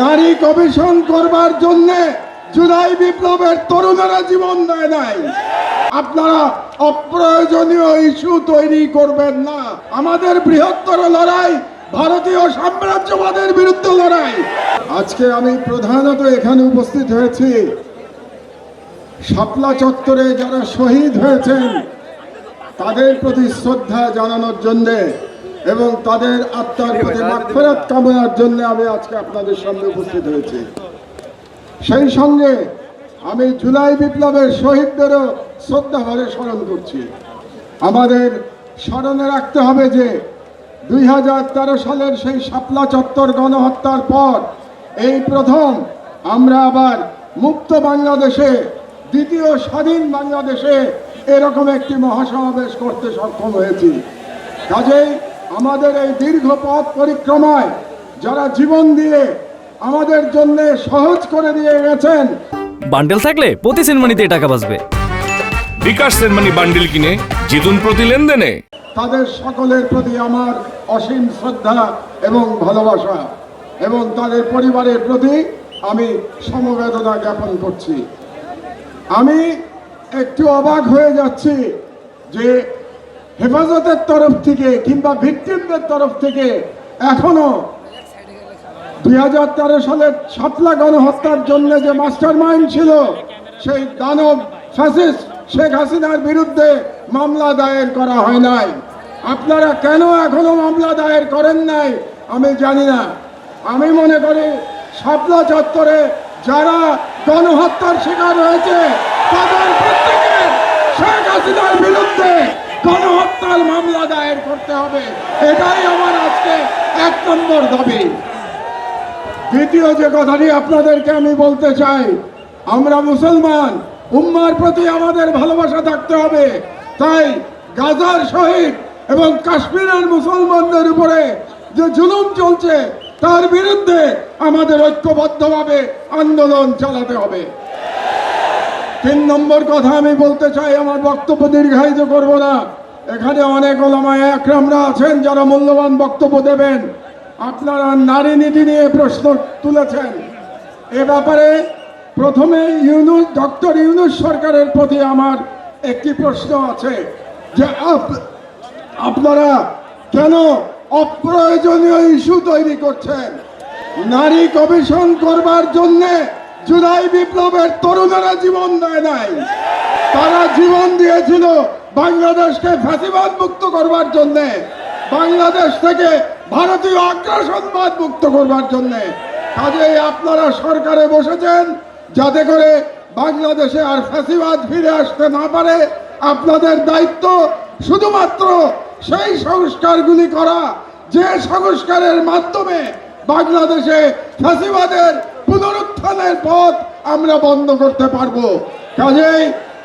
নারী কমিশন করবার জন্য জুলাই বিপ্লবের তরুণেরা জীবন দেয় নাই। আপনারা অপ্রয়োজনীয় ইস্যু তৈরি করবেন না। আমাদের বৃহত্তর লড়াই ভারতীয় সাম্রাজ্যবাদের বিরুদ্ধে লড়াই। আজকে আমি প্রধানত এখানে উপস্থিত হয়েছি। শাপলা চত্বরে যারা শহীদ হয়েছেন, তাদের প্রতি শ্রদ্ধা জানানোর জন্যে এবং তাদের আত্মার প্রতি মাগফিরাত কামনার জন্য আমি আজকে আপনাদের সামনে উপস্থিত হয়েছি। সেই সঙ্গে আমি জুলাই বিপ্লবের শহীদদেরও শ্রদ্ধা ভরে স্মরণ করছি। আমাদের স্মরণে রাখতে হবে যে দুই হাজার তেরো সালের সেই শাপলা চত্বর গণহত্যার পর এই প্রথম আমরা আবার মুক্ত বাংলাদেশে দ্বিতীয় স্বাধীন বাংলাদেশে এরকম একটি মহাসমাবেশ করতে সক্ষম হয়েছি। কাজেই আমাদের এই দীর্ঘ পথ পরিক্রমায় যারা জীবন দিয়ে আমাদের জন্য সহজ করে দিয়ে গেছেন বান্ডেল থাকলে প্রতি সেনমানিতে টাকা বাঁচবে। বিকাশ সেনমানি বান্ডিল কিনে জিতুন প্রতি লেনদেনে। তাদের সকলের প্রতি আমার অসীম শ্রদ্ধা এবং ভালোবাসা এবং তাদের পরিবারের প্রতি আমি সমবেদনা জ্ঞাপন করছি। আমি একটু অবাক হয়ে যাচ্ছি যে হেফাজতের তরফ থেকে কিংবা ভিক্টিমদের তরফ থেকে এখনও দুই হাজার তেরো সালের সাতলা গণহত্যার জন্য যে মাস্টার মাইন্ড ছিল, সেই দানব ফ্যাসিস্ট শেখ হাসিনার বিরুদ্ধে মামলা দায়ের করা হয় নাই। আপনারা কেন এখনও মামলা দায়ের করেন নাই, আমি জানি না। আমি মনে করি শাপলা চত্বরে যারা গণহত্যার শিকার হয়েছে, তাদের প্রত্যেকে শেখ হাসিনার বিরুদ্ধে গণহত্যার মামলা দায়ের করতে হবে। এটাই আমার আজকে এক নম্বর দাবি। দ্বিতীয় যে কথাটি আপনাদেরকে আমি বলতে চাই, আমরা মুসলমান, উম্মার প্রতি আমাদের ভালোবাসা থাকতে হবে। তাই গাজার শহীদ এবং কাশ্মীরের মুসলমানদের উপরে যে জুলুম চলছে, তার বিরুদ্ধে আমাদের ঐক্যবদ্ধভাবে আন্দোলন চালাতে হবে। তিন নম্বর কথা আমি বলতে চাই, আমার বক্তব্য দীর্ঘায়িত করব না। এখানে অনেক ওলামায় একরামরা আছেন যারা মূল্যবান বক্তব্য দেবেন। আপনারা নারী নীতি নিয়ে প্রশ্ন তুলেছেন। এ ব্যাপারে প্রথমে ইউনুস, ডক্টর ইউনুস সরকারের প্রতি আমার একটি প্রশ্ন আছে যে আপ- আপনারা কেন অপ্রয়োজনীয় ইস্যু তৈরি করছেন? নারী কমিশন করবার জন্যে জুলাই বিপ্লবের তরুণেরা জীবন দেয় নাই। তারা জীবন দিয়েছিল বাংলাদেশকে ফ্যাসিবাদ মুক্ত করবার জন্যে, বাংলাদেশ থেকে ভারতীয় আগ্রাসনবাদ মুক্ত করবার জন্যে। কাজেই আপনারা সরকারে বসেছেন, যাতে করে বাংলাদেশে আর ফ্যাসিবাদ ফিরে আসতে না পারে। আপনাদের দায়িত্ব শুধুমাত্র সেই সংস্কারগুলি করা, যে সংস্কারের মাধ্যমে বাংলাদেশে ফ্যাসিবাদের পুনরুত্থানের পথ আমরা বন্ধ করতে পারব। কাজেই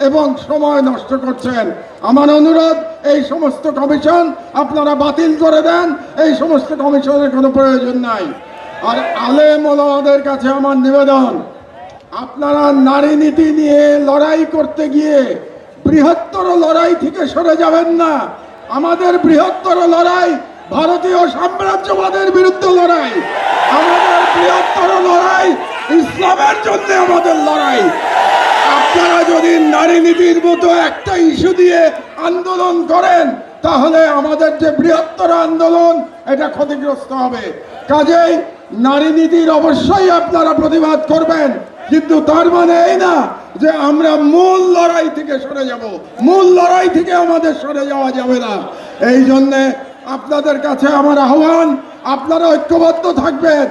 এবং সময় নষ্ট করছেন। আমার অনুরোধ, এই সমস্ত কমিশন আপনারা বাতিল করে দেন। এই সমস্ত কমিশনের কোনো প্রয়োজন নাই। আর আলেম ওলামাদের কাছে আমার নিবেদন, আপনারা নারী নীতি নিয়ে লড়াই করতে গিয়ে বৃহত্তর লড়াই থেকে সরে যাবেন না। আমাদের বৃহত্তর লড়াই ভারতীয় সাম্রাজ্যবাদের বিরুদ্ধে লড়াই। আমাদের বৃহত্তর লড়াই ইসলামের জন্য আমাদের লড়াই। আপনারা যদি নারী নীতির মতো একটা ইস্যু দিয়ে আন্দোলন করেন, তাহলে আমাদের যে বৃহত্তর আন্দোলন, এটা ক্ষতিগ্রস্ত হবে। কাজেই নারী নীতির অবশ্যই আপনারা প্রতিবাদ করবেন, কিন্তু তার মানে এই না যে আমরা মূল লড়াই থেকে সরে যাব। মূল লড়াই থেকে আমাদের সরে যাওয়া যাবে না। এই জন্যে আপনাদের কাছে আমার আহ্বান, আপনারা ঐক্যবদ্ধ থাকবেন।